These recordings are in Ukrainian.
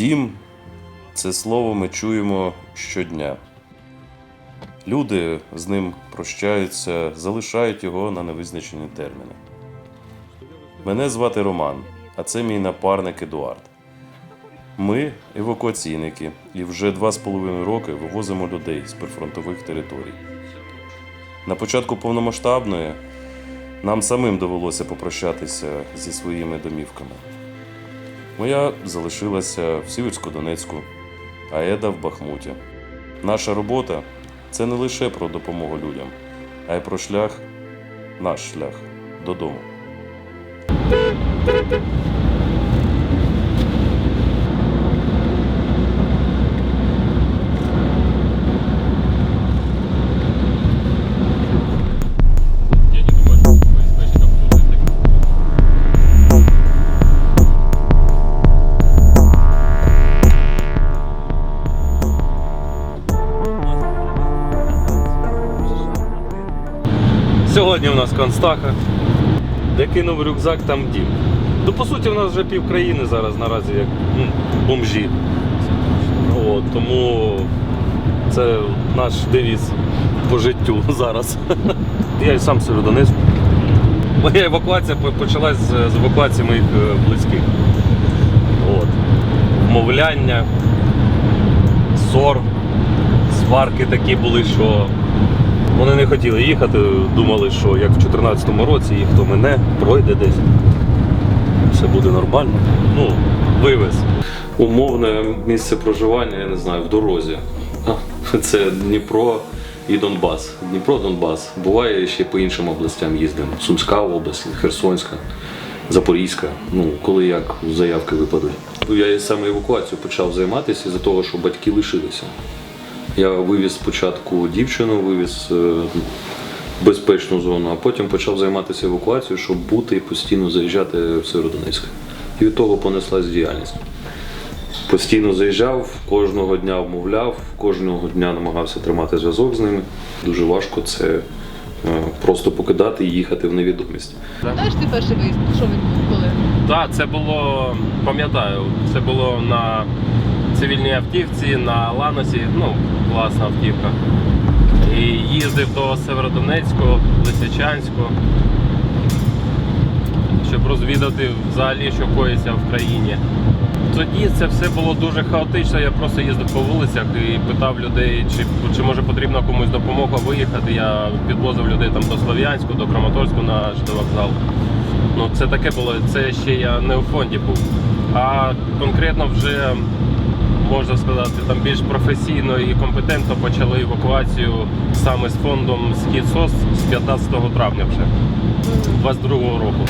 Дім це слово ми чуємо щодня. Люди з ним прощаються, залишають його на невизначені терміни. Мене звати Роман, а це мій напарник Едуард. Ми евакуаційники і вже два з половиною роки вивозимо людей з прифронтових територій. На початку повномасштабної нам самим довелося попрощатися зі своїми домівками. Моя залишилася в Сіверську-Донецьку, а Еда в Бахмуті. Наша робота це не лише про допомогу людям, а й про шлях, наш шлях додому. Сьогодні у нас Констаха, де кинув рюкзак, там дім. Ну, по суті, у нас вже пів країни зараз наразі як ну, бомжі. От, тому це наш девіз по життю зараз. Я і сам Северодонецьк. Моя евакуація по- почалась з, з евакуації моїх е, близьких. От. Вмовляння, ссор, сварки такі були, що вони не хотіли їхати, думали, що як в 2014 році їх то мене пройде десь. Все буде нормально. Ну, вивез. Умовне місце проживання, я не знаю, в дорозі. Це Дніпро і Донбас. Дніпро, Донбас. Буває ще по іншим областям їздимо. Сумська область, Херсонська, Запорізька. Ну, коли як заявки випадуть. Я саме евакуацією почав займатися із-за того, що батьки лишилися. Я вивіз спочатку дівчину, вивіз е, в безпечну зону, а потім почав займатися евакуацією, щоб бути і постійно заїжджати в Северодонецьк. І від того понеслась діяльність. Постійно заїжджав, кожного дня вмовляв, кожного дня намагався тримати зв'язок з ними. Дуже важко це е, просто покидати і їхати в невідомість. Знаєш ти перший виїзд, що він був коли? Так, це було, пам'ятаю, це було на цивільній автівці, на Ланосі, ну, класна автівка. І їздив до Северодонецьку, Лисичанську, щоб розвідати взагалі, що коїться в країні. Тоді це все було дуже хаотично. Я просто їздив по вулицях і питав людей, чи, чи може потрібна комусь допомога виїхати. Я підвозив людей там до Слов'янську, до Краматорську на вокзал. Ну, це таке було, це ще я не у фонді був. А конкретно вже можна сказати, там більш професійно і компетентно почали евакуацію саме з фондом «Східсос» з 15 травня вже 22-го року.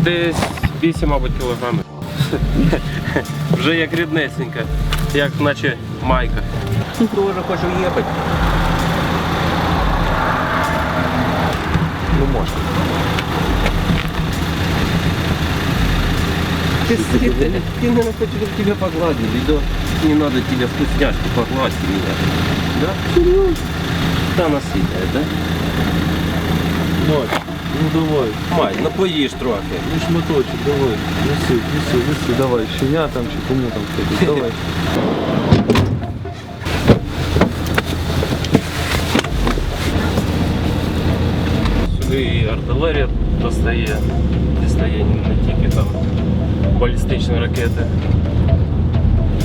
Десь 8, мабуть, кілограмів. Вже як ріднесенька, як наче майка. Дуже хочу їхати. Ну можна. Ты, ты, ты, ты, наверное, хочешь, чтобы тебя погладили, да? Не надо тебе вкусняшки, погладьте меня. Да? Серьезно? Да, она сильная, да? Мать, ну давай, Май, ну поїж трохи. ну шматочек, давай, неси, неси, неси, давай, чи я там, чи кому там ходить, давай. Сюди і артилерія достає, Дістає не тільки там балістичні ракети.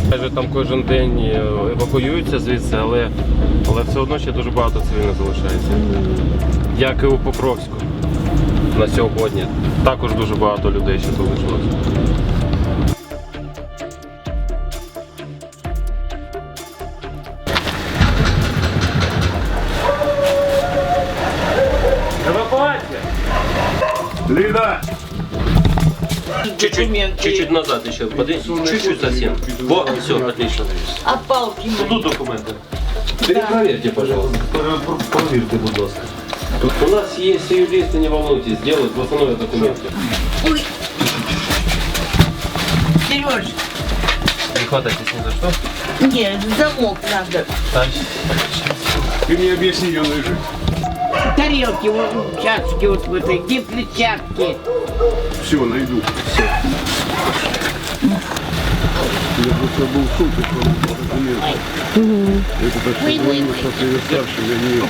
Каже, там кожен день евакуюються звідси, але, але все одно ще дуже багато цивільних залишається. Як і у Покровську на сьогодні. Також дуже багато людей ще залишилось. Чуть-чуть, чуть-чуть назад еще, подожди, чуть-чуть совсем. Во, все, отлично. А палки мої. Тут документы. Перепроверьте, пожалуйста. Провірте, будь ласка. У нас есть юристы, не волнуйтесь, сделают, восстановят документы. Ой. Сереж, Не хватайтесь ни за что. ні, замок надо. Так. Ти мені об'ясни, я лежу. Та тарелки, вот, чашки вот в этой, где перчатки? Все, найду. Я просто был в шоке, что он подразумел. Это так что звонил, что я старше, я не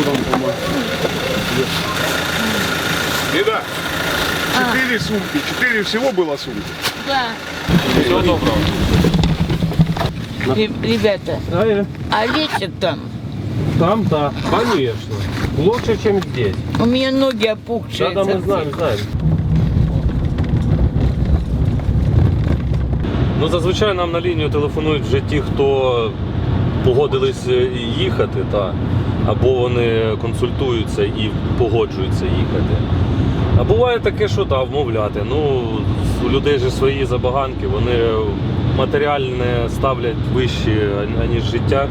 Утром помог. Еда, четыре сумки, четыре всего было сумки. Всього доброго. Ре- Ребята, а лечат там? Там, да, конечно. Лучше, чем здесь. У меня ноги опухшие. Да, да, мы знаем, знаем. Ну, зазвичай нам на лінію телефонують вже ті, хто погодились е, їхати, та, або вони консультуються і погоджуються їхати. А буває таке, що та, вмовляти. Ну, у людей же свої забаганки, вони матеріальне ставлять вище, аніж життя.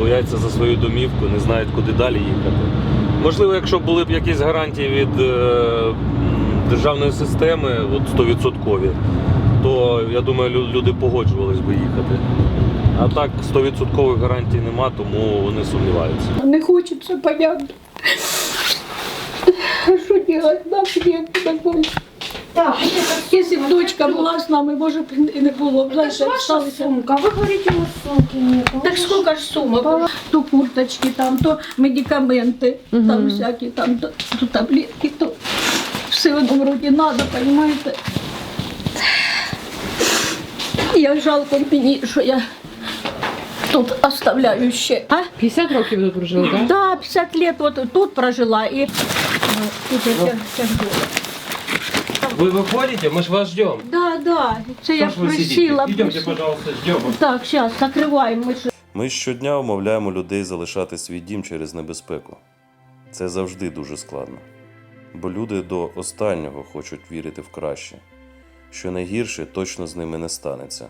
Бояться за свою домівку, не знають, куди далі їхати. Можливо, якщо були б якісь гарантії від е, державної системи, от 100%, то я думаю, люди погоджувались би їхати. А так 100% гарантій нема, тому вони сумніваються. Не хочется, понятно. А Что делать? Нам нет такой. Если б дочка була з нами, може б і не було. б. Знаєш, осталися. сумка. Вы говорите, у вас сумки нет. Так сколько ж сумок? То курточки, там, то медикаменти, там всякі, там, то, то таблетки, то все в одному роді надо, понимаете? Я жалко мені, що я тут оставляю ще. А? 50 років тут прожили, так? Да, 50 лет вот тут прожила и ну, тут я тя- тяжело. Вы выходите, мы ж вас ждем. Да, да, це я Что ж вы сидите? просила. Идемте, просила. пожалуйста, ждем. Так, зараз закриваємо. Ми ж Ми щодня умовляємо людей залишати свій дім через небезпеку. Це завжди дуже складно. Бо люди до останнього хочуть вірити в краще, що найгірше точно з ними не станеться.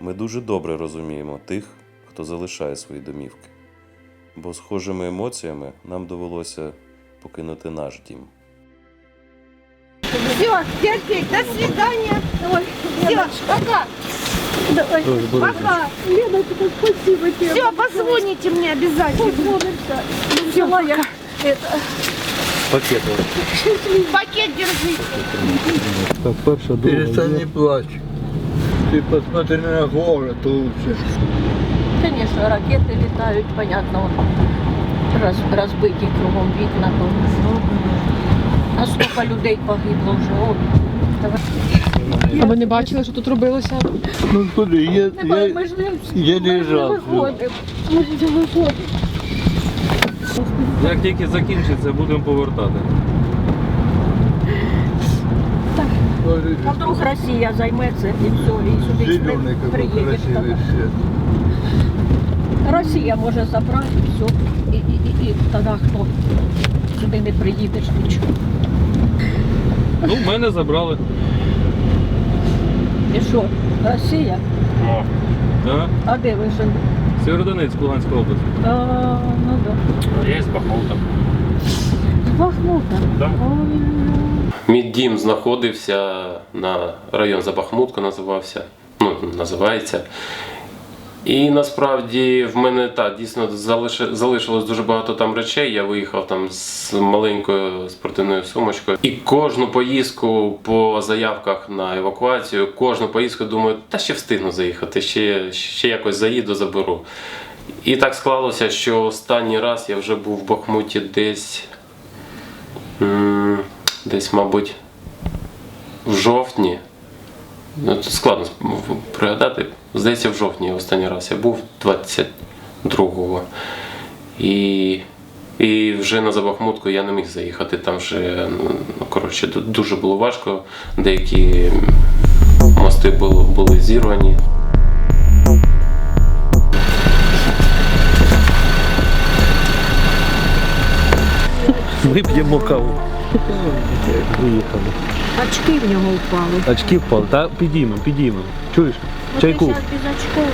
Ми дуже добре розуміємо тих, хто залишає свої домівки, бо схожими емоціями нам довелося покинути наш дім. Все, терпеть, до свидания. Все, пока. давай. Пока. Леночка, спасибо тебе. Все, позвоните мне обязательно. Позвонимся. Взяла я это, Пакет. Пакет держите. Так, перша друга. Перестань не плачь. Ты посмотри на город лучше. Конечно, ракети літають, понятно, роз, розбиті кругом вікна. то, А скільки людей погибло вже. О, давай. А ви не бачили, що тут робилося? Ну куди? Я, я, не, я ми ж не лежав. виходимо. Ми ж не виходимо. Як тільки закінчиться, будемо повертати. А вдруг Росія займеться і все, і сюди приїде. Росія може забрати все. І, і, і, і тоді хто сюди не приїдеш нічого. Ну, мене забрали. І що, Росія? Да? А де ви жили? Сєвєродонецьк, Луганська область. А, ну да. Я з Бахмута. З Бахмута. Да. Мій дім знаходився на район Забахмутка називався. Ну, називається. І насправді в мене так дійсно залишилось дуже багато там речей. Я виїхав там з маленькою спортивною сумочкою. І кожну поїздку по заявках на евакуацію, кожну поїздку думаю, та ще встигну заїхати, ще, ще якось заїду, заберу. І так склалося, що останній раз я вже був в Бахмуті десь. Десь, мабуть, в жовтні. Ну, тут складно пригадати. Здається, в жовтні останній раз я був 22-го. І, і вже на Забахмутку я не міг заїхати. Там вже ну, коротше, дуже було важко. Деякі мости були, були зірвані. Ми п'ємо каву. Виїхали. Очки в нього впали. Очки впали. Та підіймемо, підіймемо. Чуєш? Чайку.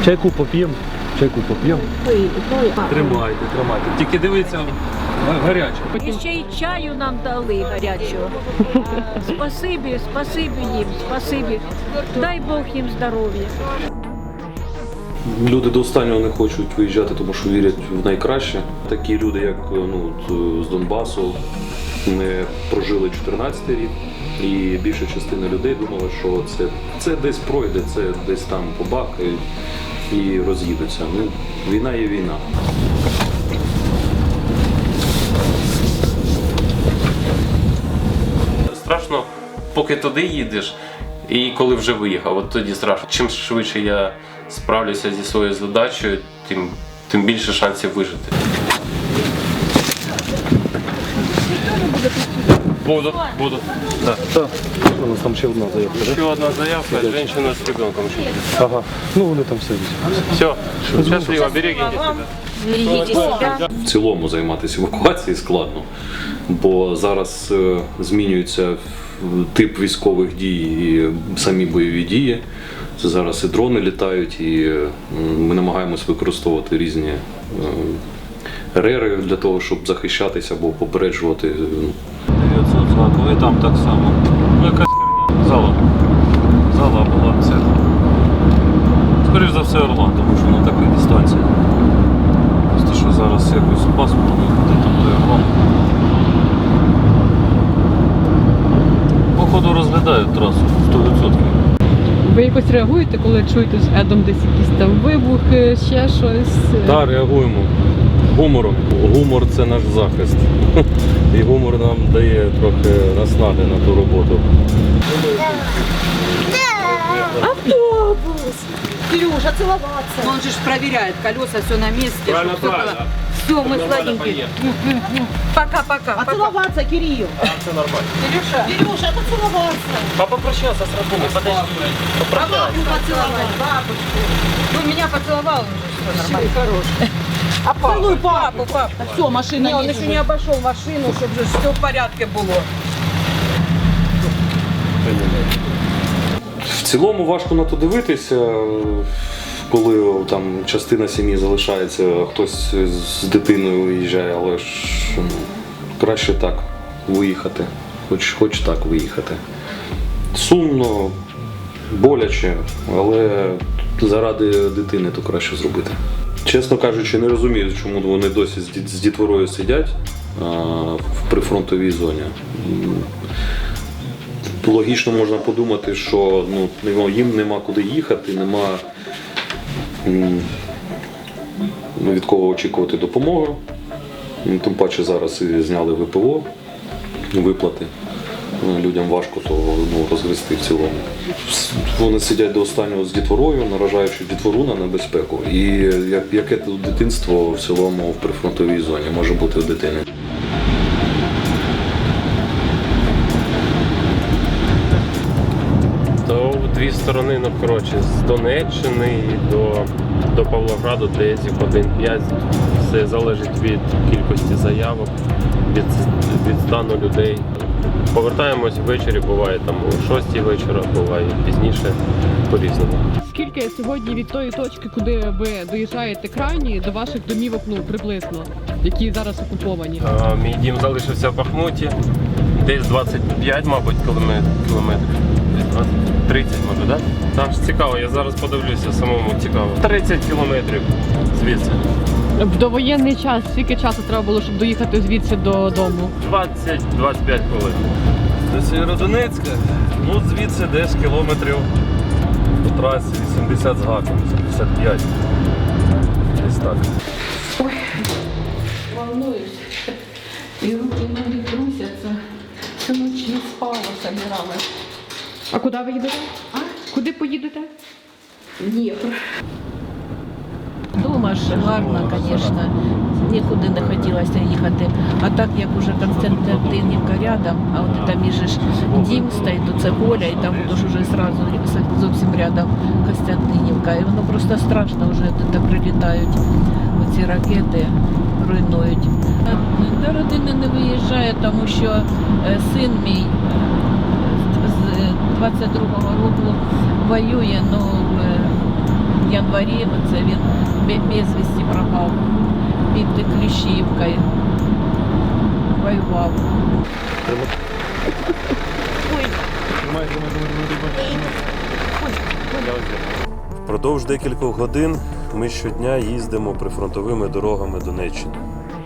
Чайку поп'ємо. Чайку поп'ємо. Тримайте, тримайте. Тільки дивіться, гаряче. І ще й чаю нам дали гарячого. Спасибі, спасибі їм, спасибі. Дай Бог їм здоров'я. Люди до останнього не хочуть виїжджати, тому що вірять в найкраще. Такі люди, як ну, з Донбасу, не прожили 14 рік, і більша частина людей думала, що це, це десь пройде, це десь там побахають і роз'їдуться. Ну, війна є війна. Страшно, поки туди їдеш, і коли вже виїхав, от тоді страшно. Чим швидше я справлюся зі своєю задачею, тим, тим більше шансів вижити. Буду, буду. У нас там ще одна заявка, да? Одна заявка, женщина с ребенком. Ага. Ну вони там все візьмуть. Все, счастливо, берегите себя. Берегите. В цілому займатися евакуацією складно, бо зараз е, змінюється тип військових дій і самі бойові дії. Це зараз і дрони літають, і е, ми намагаємось використовувати різні е, рери для того, щоб захищатися або попереджувати. 900 там так само. Ну якась херня. Зала. Зала була це. Скоріш за все Орлан, тому що на такій дистанції. Просто що зараз якось пасмурно, де там той Орлан. Походу розглядають трасу 100%. Ви якось реагуєте, коли чуєте з Едом десь якісь там вибухи, ще щось? Та реагуємо гумором. Гумор це наш захист. І гумор нам дає трохи наснаги на ту роботу. Кирюша, целоваться. Он же ж проверяет, колеса все на месте. Правильно, правильно. Все, мы сладенькие. Пока-пока. А целоваться, Кирилл. Все нормально. Кирюша, Кирюша, это целоваться. Папа прощался с родными, подожди. а бабу поцеловать, бабушку. Ну, меня поцеловал, уже все нормально. Хороший. А папу? Целуй папу. Папу, папу. Все, машина Не, он еще не обошел машину, чтобы же все в порядке было. В цілому важко на то дивитися, коли там частина сім'ї залишається, а хтось з дитиною виїжджає, але ж ну, краще так виїхати. Хоч, хоч так виїхати. Сумно, боляче, але заради дитини то краще зробити. Чесно кажучи, не розумію, чому вони досі з дітворою сидять в прифронтовій зоні. Логічно можна подумати, що ну, їм нема куди їхати, нема ну, від кого очікувати допомоги. Тим паче зараз і зняли ВПО, виплати. Ну, Людям важко то ну, розгрести в цілому. Вони сидять до останнього з дітворою, наражаючи дітвору на небезпеку. І яке тут дитинство в цілому в прифронтовій зоні може бути у дитини? То в дві сторони, ну коротше, з Донеччини до, до Павлограду десь 1,5. Все залежить від кількості заявок, від, від стану людей. Повертаємось ввечері, буває там о 6 вечора, буває пізніше, по-різному. Скільки сьогодні від тої точки, куди ви доїжджаєте крайні, до ваших домівок, ну приблизно, які зараз окуповані? А, Мій дім залишився в Бахмуті. Десь 25, мабуть, кілометрів. кілометрів. Десь 20, 30, може, так? Да? Там ж цікаво, я зараз подивлюся самому цікаво. 30 кілометрів звідси. В довоєнний час скільки часу треба було, щоб доїхати звідси додому? 20-25 хвилин. До Сєвєродонецька, ну звідси десь кілометрів по трасі 80 з гаком, 75. Десь так. Волнуюсь. И руки ноги трусятся. Всю ночь не спала, собиралась. А куди ви їдете? А? Куди поїдете? Дніпр. Дома ж гарно, звісно, нікуди не хотілося їхати. А так як уже Константинівка рядом, а от там між дім стоїть, то це поля, і там ж уже сразу зовсім рядом Константинівка. І воно просто страшно вже туди прилітають оці ракети, руйнують. До родини не виїжджає, тому що син мій з 22-го року воює, ну январі це він бе- безвісті пропав під Кліщівкою. Воював. Впродовж декількох годин ми щодня їздимо прифронтовими дорогами Донеччини,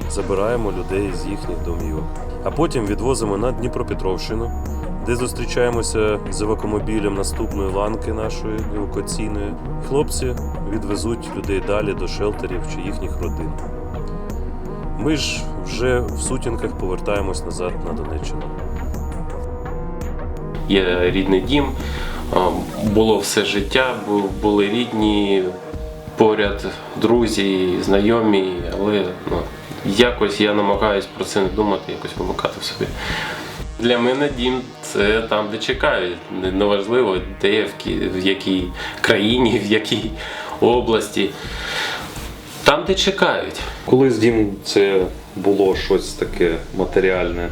забираємо людей з їхніх домівок, а потім відвозимо на Дніпропетровщину, де зустрічаємося з евакомобілем наступної ланки нашої евакуаційної. Хлопці відвезуть людей далі до шелтерів чи їхніх родин. Ми ж вже в сутінках повертаємось назад на Донеччину. Є рідний дім, було все життя, були рідні, поряд друзі, знайомі, але ну, якось я намагаюсь про це не думати, якось вимикати в собі. Для мене дім це там, де чекають. Неважливо, де, в, якій країні, в якій області. Там, де чекають. Колись дім це було щось таке матеріальне,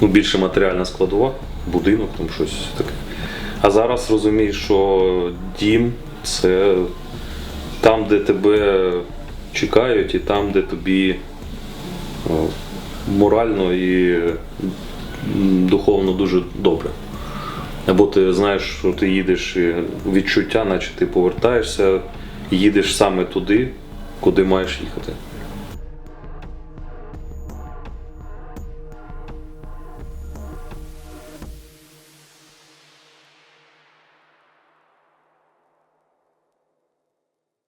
ну більше матеріальна складова, будинок, там щось таке. А зараз розумієш, що дім це там, де тебе чекають, і там, де тобі морально і духовно дуже добре. Або ти знаєш, що ти їдеш і відчуття, наче ти повертаєшся, їдеш саме туди, куди маєш їхати.